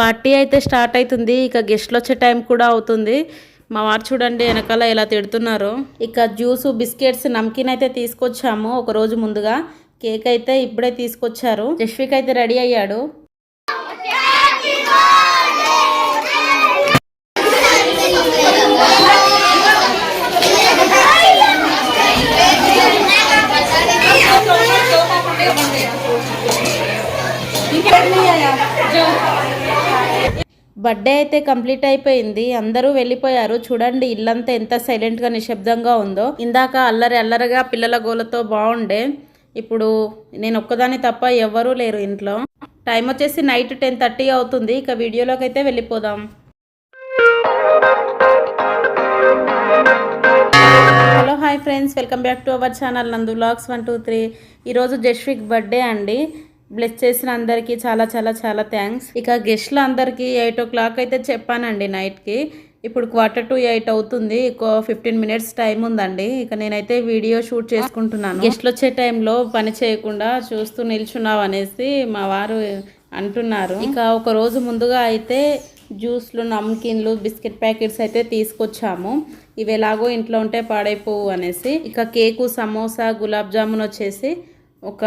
Party అయితే start అవుతుంది ఇక గెస్ట్లు వచ్చే టైం కూడా అవుతుంది. మా వారు చూడండి వెనకాల ఎలా తిడుతున్నారు. ఇక జ్యూస్ బిస్కెట్స్ నమ్కిన్ అయితే తీసుకొచ్చాము. ఒక రోజు ముందుగా కేక్ అయితే ఇప్పుడే తీసుకొచ్చారు. జస్విక్ అయితే రెడీ అయ్యాడు. బర్త్డే అయితే కంప్లీట్ అయిపోయింది. అందరూ వెళ్ళిపోయారు. చూడండి ఇల్లంతా ఎంత సైలెంట్గా నిశ్శబ్దంగా ఉందో. ఇందాక అల్లరి అల్లరిగా పిల్లల గోలతో బాగుండే. ఇప్పుడు నేను ఒక్కదాన్ని తప్ప ఎవ్వరూ లేరు ఇంట్లో. టైం వచ్చేసి నైట్ టెన్ థర్టీ అవుతుంది. ఇక వీడియోలోకి అయితే వెళ్ళిపోదాం. Hello hi friends. Welcome back to our channel Nandu vlogs one two three. ఈరోజు జస్విక్ బర్త్డే అండి. బ్లెస్ చేసిన అందరికీ చాలా చాలా చాలా థ్యాంక్స్ ఇక గెస్ట్లు అందరికీ ఎయిట్ ఓ క్లాక్ అయితే చెప్పానండి నైట్కి ఇప్పుడు క్వార్టర్ టు ఎయిట్ అవుతుంది. ఇంకో ఫిఫ్టీన్ మినిట్స్ టైం ఉందండి. ఇక నేనైతే వీడియో షూట్ చేసుకుంటున్నాను. గెస్ట్లు వచ్చే టైంలో పని చేయకుండా చూస్తూ నిల్చున్నావు అనేసి మా వారు అంటున్నారు. ఇక ఒక రోజు ముందుగా అయితే జ్యూస్లు నమ్కిన్లు బిస్కెట్ ప్యాకెట్స్ అయితే తీసుకొచ్చాము. ఇవి ఎలాగో ఇంట్లో ఉంటే పాడైపోవు అనేసి. ఇక కేకు సమోసా గులాబ్ జామున్ వచ్చేసి ఒక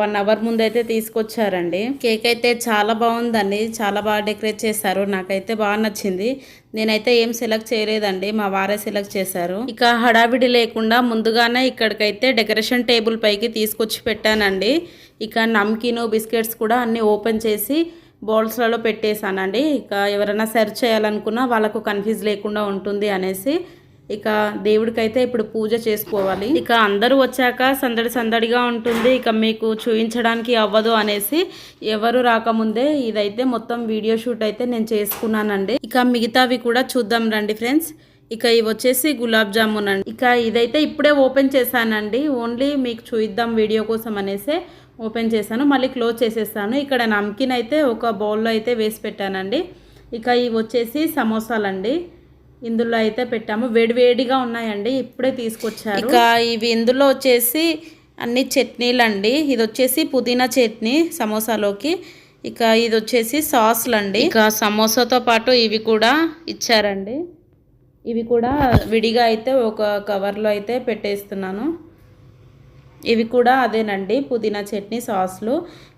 వన్ అవర్ ముందు అయితే తీసుకొచ్చారండి. కేక్ అయితే చాలా బాగుందండి. చాలా బాగా డెకరేట్ చేశారు. నాకైతే బాగా నచ్చింది. నేనైతే ఏం సెలెక్ట్ చేయలేదండి. మా వారే సెలెక్ట్ చేశారు. ఇక హడావిడి లేకుండా ముందుగానే ఇక్కడికైతే డెకరేషన్ టేబుల్ పైకి తీసుకొచ్చి పెట్టానండి. ఇక నమ్కిన్ బిస్కెట్స్ కూడా అన్నీ ఓపెన్ చేసి బౌల్స్లలో పెట్టేశానండి. ఇక ఎవరైనా సెర్చ్ చేయాలనుకున్నా వాళ్ళకు కన్ఫ్యూజ్ లేకుండా ఉంటుంది అనేసి ఇక దేవుడికైతే ఇప్పుడు పూజ చేసుకోవాలి. ఇక అందరూ వచ్చాక సందడి సందడిగా ఉంటుంది. ఇక మీకు చూపించడానికి అవ్వదు అనేసి ఎవరు రాకముందే ఇదైతే మొత్తం వీడియో షూట్ అయితే నేను చేసుకున్నానండి. ఇక మిగతావి కూడా చూద్దాం రండి ఫ్రెండ్స్. ఇక ఇవి వచ్చేసి గులాబ్ జామున్ అండి. ఇక ఇదైతే ఇప్పుడే ఓపెన్ చేశానండి. ఓన్లీ మీకు చూద్దాం వీడియో కోసం అనేసి ఓపెన్ చేశాను. మళ్ళీ క్లోజ్ చేసేస్తాను. ఇక్కడ నమ్కిన్ అయితే ఒక బౌల్లో అయితే వేసి పెట్టానండి. ఇక ఇవి వచ్చేసి సమోసాలండి. ఇందులో అయితే పెట్టాము. వేడివేడిగా ఉన్నాయండి. ఇప్పుడే తీసుకొచ్చారు. ఇక ఇవి ఇందులో వచ్చేసి అన్ని చట్నీలు అండి ఇది వచ్చేసి పుదీనా చట్నీ సమోసాలోకి. ఇక ఇది వచ్చేసి సాస్లు అండి ఇక సమోసాతో పాటు ఇవి కూడా ఇచ్చారండి. ఇవి కూడా విడిగా అయితే ఒక కవర్లో అయితే పెట్టేస్తున్నాను. ఇవి కూడా అదేనండి. పుదీనా చట్నీ సాస్లు.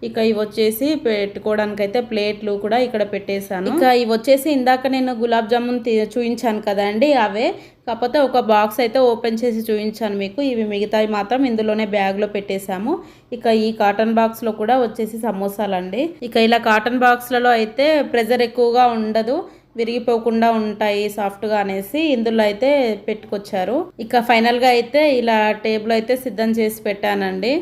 ఇక ఇవి వచ్చేసి పెట్టుకోవడానికి అయితే ప్లేట్లు కూడా ఇక్కడ పెట్టేశాను. ఇక ఇవి వచ్చేసి ఇందాక నేను గులాబ్ జామున్ చూపించాను కదండి అవే. కాకపోతే ఒక బాక్స్ అయితే ఓపెన్ చేసి చూపించాను మీకు. ఇవి మిగతావి మాత్రం ఇందులోనే బ్యాగ్లో పెట్టేశాము. ఇక ఈ కాటన్ బాక్స్లో కూడా వచ్చేసి సమోసాలండి. ఇక ఇలా కాటన్ బాక్స్లలో అయితే ప్రెజర్ ఎక్కువగా ఉండదు. విరిగిపోకుండా ఉంటాయి సాఫ్ట్గా అనేసి ఇందులో అయితే పెట్టుకొచ్చారు. ఇక ఫైనల్గా అయితే ఇలా టేబుల్ అయితే సిద్ధం చేసి పెట్టానండి.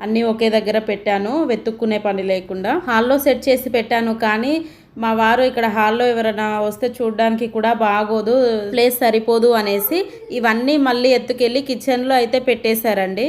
అన్నీ ఒకే దగ్గర పెట్టాను వెతుక్కునే పని లేకుండా. హాల్లో సెట్ చేసి పెట్టాను కానీ మా వారు ఇక్కడ హాల్లో ఎవరైనా వస్తే చూడడానికి కూడా బాగోదు ప్లేస్ సరిపోదు అనేసి ఇవన్నీ మళ్ళీ ఎత్తుకెళ్ళి కిచెన్లో అయితే పెట్టేశారండి.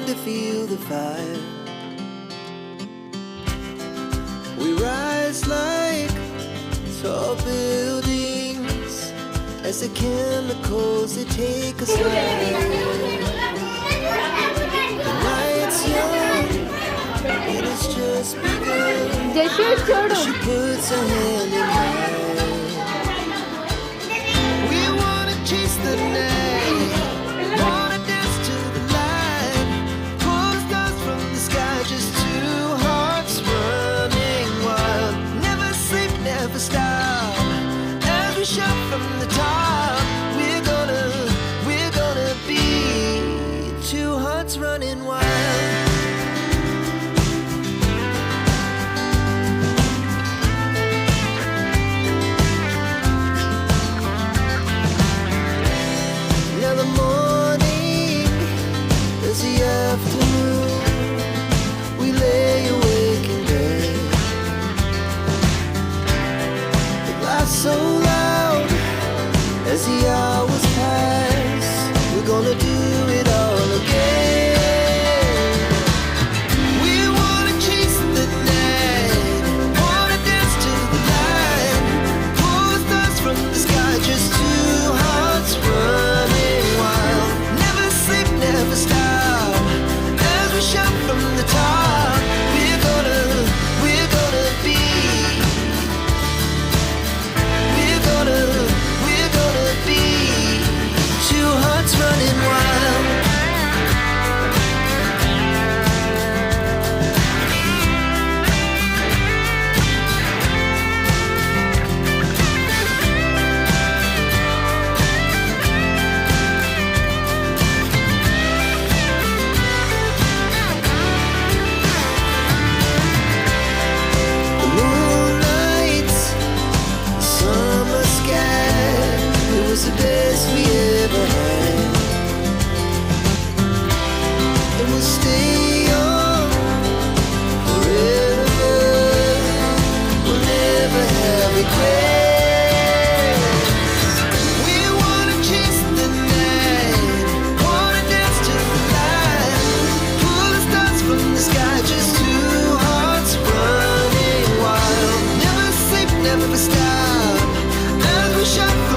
begin to feel the fire. We rise like tall buildings as the chemicals they take us higher. The night's young, and it's just begun. She puts her hand in mine. stop. I wish I.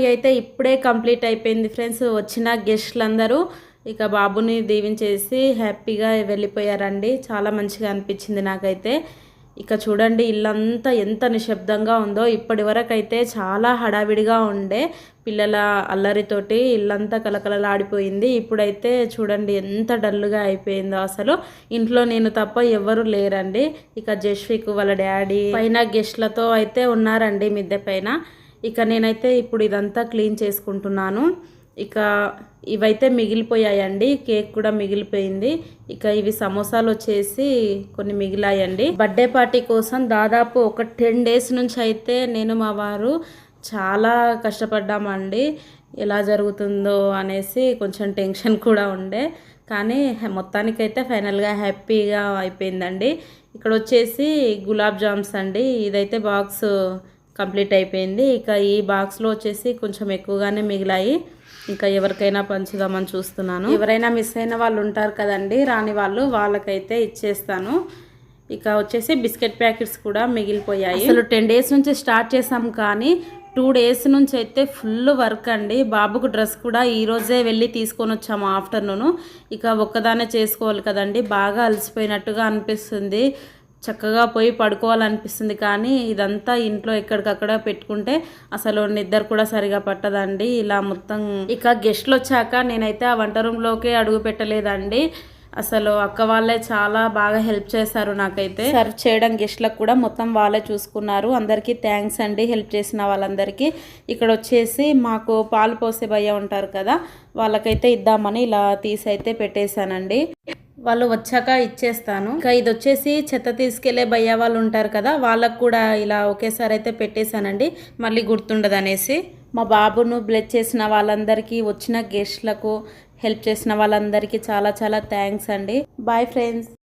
Party అయితే ఇప్పుడే complete అయిపోయింది friends. వచ్చిన గెస్ట్లు అందరూ ఇక బాబుని దీవించేసి హ్యాపీగా వెళ్ళిపోయారండి. చాలా మంచిగా అనిపించింది నాకైతే. ఇక చూడండి ఇల్లంతా ఎంత నిశ్శబ్దంగా ఉందో. ఇప్పటి వరకు అయితే చాలా హడావిడిగా ఉండే పిల్లల అల్లరితోటి ఇల్లంతా కలకలలాడిపోయింది ఇప్పుడైతే చూడండి ఎంత డల్గా అయిపోయిందో అసలు. ఇంట్లో నేను తప్ప ఎవరు లేరండి. ఇక జస్విక్ వాళ్ళ డాడీ పైన గెస్ట్లతో అయితే ఉన్నారండి మిద్దె పైన. ఇక నేనైతే ఇప్పుడు ఇదంతా క్లీన్ చేసుకుంటున్నాను. ఇక ఇవైతే మిగిలిపోయాయండి. కేక్ కూడా మిగిలిపోయింది. ఇక ఇవి సమోసాలు వచ్చేసి కొన్ని మిగిలాయండి. బర్త్డే పార్టీ కోసం దాదాపు ఒక టెన్ డేస్ నుంచి అయితే నేను మా వారు చాలా కష్టపడ్డామండి. ఎలా జరుగుతుందో అనేసి కొంచెం టెన్షన్ కూడా ఉండే. కానీ మొత్తానికైతే ఫైనల్గా హ్యాపీగా అయిపోయిందండి. ఇక్కడ వచ్చేసి గులాబ్ జామ్స్ అండి. ఇదైతే బాక్స్ కంప్లీట్ అయిపోయింది. ఇక ఈ బాక్స్లో వచ్చేసి కొంచెం ఎక్కువగానే మిగిలాయి. ఇంకా ఎవరికైనా పంచుదామని చూస్తున్నాను. ఎవరైనా మిస్ అయిన వాళ్ళు ఉంటారు కదండి రాని వాళ్ళు వాళ్ళకైతే ఇచ్చేస్తాను. ఇక వచ్చేసి బిస్కెట్ ప్యాకెట్స్ కూడా మిగిలిపోయాయి. అసలు టెన్ డేస్ నుంచి స్టార్ట్ చేసాం కానీ టూ డేస్ నుంచి అయితే ఫుల్ వర్క్ అండి. బాబుకు డ్రెస్ కూడా ఈరోజే వెళ్ళి తీసుకొని వచ్చాము ఆఫ్టర్నూన్. ఇక ఒక్కదానే చేసుకోవాలి కదండి. బాగా అలసిపోయినట్టుగా అనిపిస్తుంది. చక్కగా పోయి పడుకోవాలనిపిస్తుంది. కానీ ఇదంతా ఇంట్లో ఎక్కడికక్కడ పెట్టుకుంటే అసలు నిద్ర కూడా సరిగా పట్టదండి. ఇలా మొత్తం ఇక గెస్ట్లు వచ్చాక నేనైతే ఆ వంట రూమ్లోకి అడుగు పెట్టలేదండి. అసలు అక్క వాళ్ళే చాలా బాగా హెల్ప్ చేశారు నాకైతే. సర్వ్ చేయడం గెస్ట్లకు కూడా మొత్తం వాళ్ళే చూసుకున్నారు. అందరికీ థ్యాంక్స్ అండి హెల్ప్ చేసిన వాళ్ళందరికీ. ఇక్కడ వచ్చేసి మాకు పాలు పోసే భయ్య ఉంటారు కదా వాళ్ళకైతే ఇద్దామని ఇలా తీసి అయితే పెట్టేశానండి. వాళ్ళు వచ్చాక ఇచ్చేస్తాను. ఇంకా ఇది వచ్చేసి చెత్త తీసుకెళ్ళే భయ్య వాళ్ళు ఉంటారు కదా వాళ్ళకు కూడా ఇలా ఒకేసారి అయితే పెట్టేశానండి. మళ్ళీ గుర్తుండదు అనేసి మా బాబును బ్లెడ్ చేసిన వాళ్ళందరికీ వచ్చిన గెస్ట్లకు హెల్ప్ చేసిన వాళ్ళందరికీ చాలా చాలా థ్యాంక్స్ అండి. Bye friends